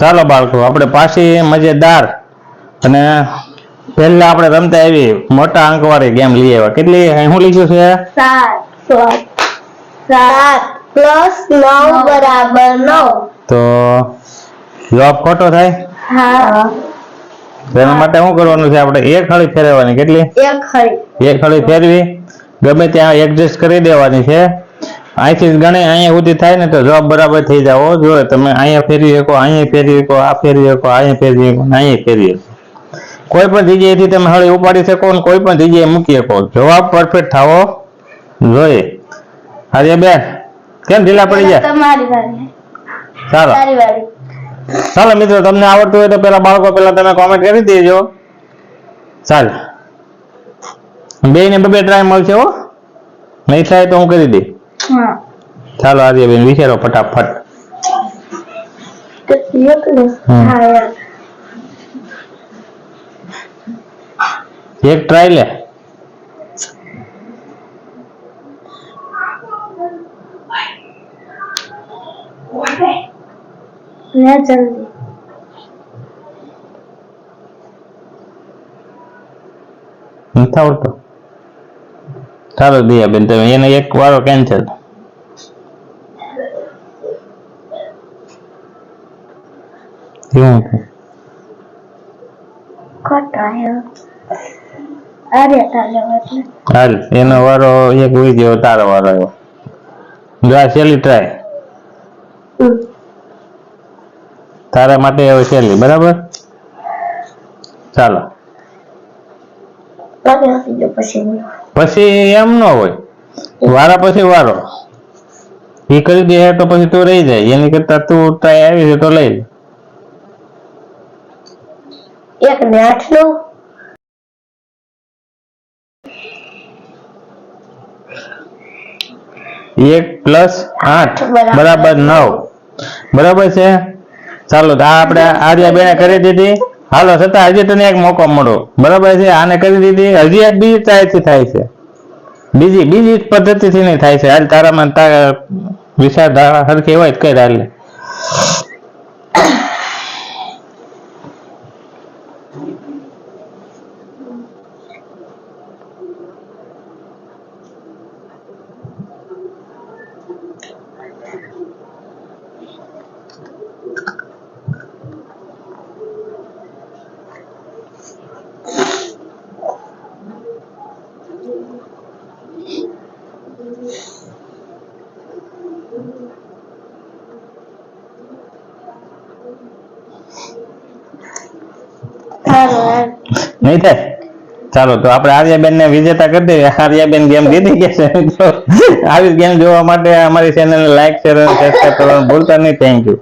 ચાલો બાળકો આપણે પાછી મજેદાર અને પહેલા આપણે રમતા આવી મોટા અંકવાળી ગેમ લઈ આવ્યા. કેટલી શું લખ્યું છે? સાત સાત પ્લસ નવ બરાબર નવ. તો જવાબ ખોટો થાય? હા. તો માટે શું કરવાનું છે? આપણે એક હળી ફેરવવાની. કેટલી? એક ખરી એક હળી ફેરવી. ગમે ત્યાં એડજસ્ટ કરી દેવાની છે. અહીંથી ગણે અહીંયા સુધી થાય ને તો જવાબ બરાબર થઈ જાવ જો તમે અહીંયા ફેરવી શકો અહીંયા ફેરવી શકો આ ફેરવી શકો અહીંયા ફેરવી શકો ને અહીંયા ફેરવી શકો. કોઈ પણ જગ્યાએથી તમે હળી ઉપાડી શકો અને કોઈ પણ જગ્યાએ મૂકી શકો. જવાબ પરફેક્ટ થવો જોઈએ. આજે બેન કેમ ઢીલા પડી જાય સારો. ચાલો તારી મિત્રો તમને આવડતું હોય તો પેલા બાળકો પેલા તમે કોમેન્ટ કરી દેજો. ચાલ. બે ને બે ટ્રાય મળશે હો. નહીં થાય તો હું કરી દઈ હા ચાલો આજે બેન વિચારો ફટાફટ. એક ટ્રાય લે. લે જલ્દી. નથી આવડતો. ચાલો દિયા બેન તમે એને એક વારો કેન્સલ કેવું એટલે હાલ, એનો વારો એક ઉઈ ગયો, તારો વારો આવ્યો. જો આ ટ્રાય તારા માટે હવે છેલ્લી, બરાબર? ચાલો. પછી એમ ન હોય. વારા પછી વારો. એ કરી દે તો પછી તું રહી જાય. એની કરતા તું ટ્રાય આવી છે તો લઈ લે. એક ને આઠ નો એક પ્લસ આઠ. બરાબર. નવ. બરાબર છે? ચાલો આ આપણે આર્યા બેને કરી દીધી. હાલો છતાં હજી તને એક મોકો મળો બરાબર છે? આને કરી દીધી. હજી એક બીજી ટ્રાયથી થાય છે. બીજી બીજી પદ્ધતિથી નહીં થાય છે. હાલ તારામાં તારા વિચારધારા સરખી હોય તો કઈ હાલ Thank you. નહીં થાય. ચાલો, તો આપણે આર્યાબેન ને વિજેતા કરી દઈએ આર્યાબેન ગેમ જીતી ગયા છે. આવી ગેમ જોવા માટે અમારી ચેનલને લાઈક શેર અને સબસ્ક્રાઈબ કરવાનું ભૂલતા નહીં. Thank you